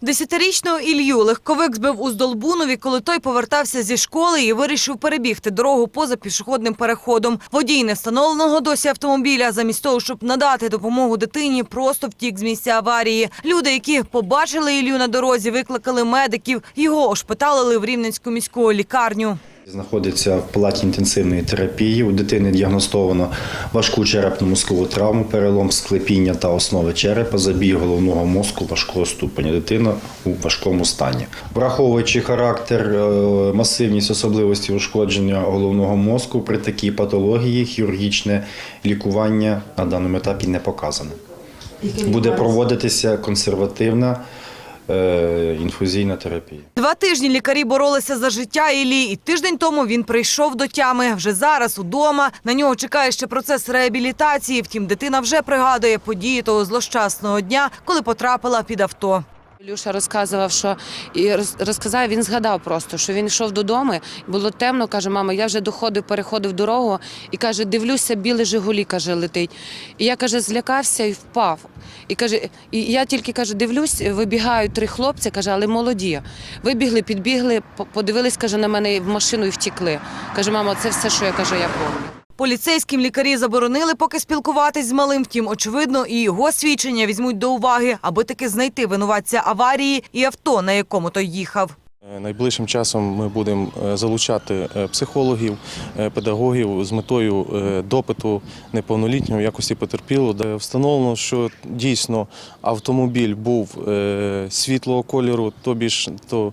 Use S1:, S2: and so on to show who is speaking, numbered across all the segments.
S1: Десятирічного Ілью легковик збив у Здолбунові, коли той повертався зі школи і вирішив перебігти дорогу поза пішохідним переходом. Водій невстановленого досі автомобіля, замість того, щоб надати допомогу дитині, просто втік з місця аварії. Люди, які побачили Ілью на дорозі, викликали медиків. Його ошпиталили в Рівненську міську лікарню.
S2: Знаходиться в палаті інтенсивної терапії. У дитини діагностовано важку черепно-мозкову травму, перелом склепіння та основи черепа, забій головного мозку важкого ступеня. Дитина у важкому стані. Враховуючи характер, е, масивність особливості ушкодження головного мозку, при такій патології хірургічне лікування на даному етапі не показане. Буде проводитися консервативна інфузійна терапія.
S1: Два тижні лікарі боролися за життя Іллі, і тиждень тому він прийшов до тями. Вже зараз удома. На нього чекає ще процес реабілітації. Втім, дитина вже пригадує події того злощасного дня, коли потрапила під авто.
S3: Люша розказував, що і розказав, він згадав просто, що він йшов додому, було темно, каже, мама, я вже доходив, переходив дорогу і каже, дивлюся, біле Жигулі, каже, летить. І я каже, злякався і впав. І каже, і я тільки каже, дивлюсь, вибігають три хлопці, каже, але молоді. Вибігли, підбігли, по- подивились, каже, на мене в машину і втікли. Каже, мама, це все, що я каже, я пам'ятаю.
S1: Поліцейським лікарі заборонили поки спілкуватись з малим. Втім, очевидно, і його свідчення візьмуть до уваги, аби таки знайти винуватця аварії і авто, на якому той їхав.
S4: Е, Найближчим часом ми будемо е, залучати е, психологів, педагогів з метою допиту неповнолітнього якості потерпілого. Де Встановлено, що дійсно автомобіль був світлого кольору, тобі ж то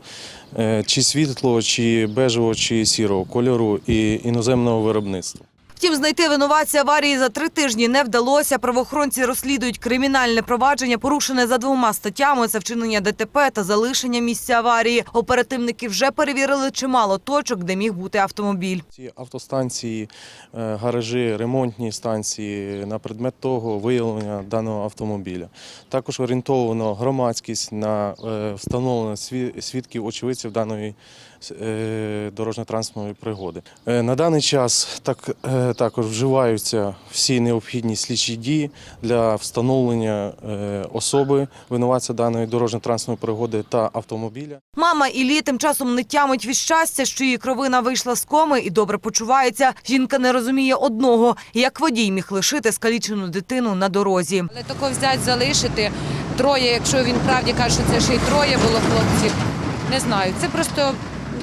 S4: чи світлого, чи бежевого, чи сірого кольору і іноземного виробництва.
S1: Втім, знайти винуватця аварії за три тижні не вдалося. Правоохоронці розслідують кримінальне провадження, порушене за двома статтями: це вчинення ДТП та залишення місця аварії. Оперативники вже перевірили чимало точок, де міг бути автомобіль.
S4: Ці автостанції, е, гаражі, ремонтні станції на предмет того виявлення даного автомобіля. Також орієнтовано громадськість на е, встановлення сві- свідків очевидців даної дорожньо-транспортної пригоди. Е, На даний час так, е, також вживаються всі необхідні слідчі дії для встановлення е, особи винуватця даної дорожньо-транспортної пригоди та автомобіля.
S1: Мама Іллі тим часом не тямить від щастя, що її кровина вийшла з коми і добре почувається. Жінка не розуміє одного, як водій міг лишити скалічену дитину на дорозі.
S3: Але тако взяти, залишити троє, якщо він правді каже, що це ще й троє було хлопців. Не знаю. Це просто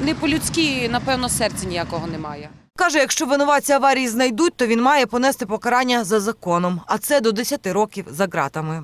S3: не по-людськи, напевно, серця ніякого немає.
S1: Каже, якщо винуватця аварії знайдуть, то він має понести покарання за законом, а це до 10 років за ґратами.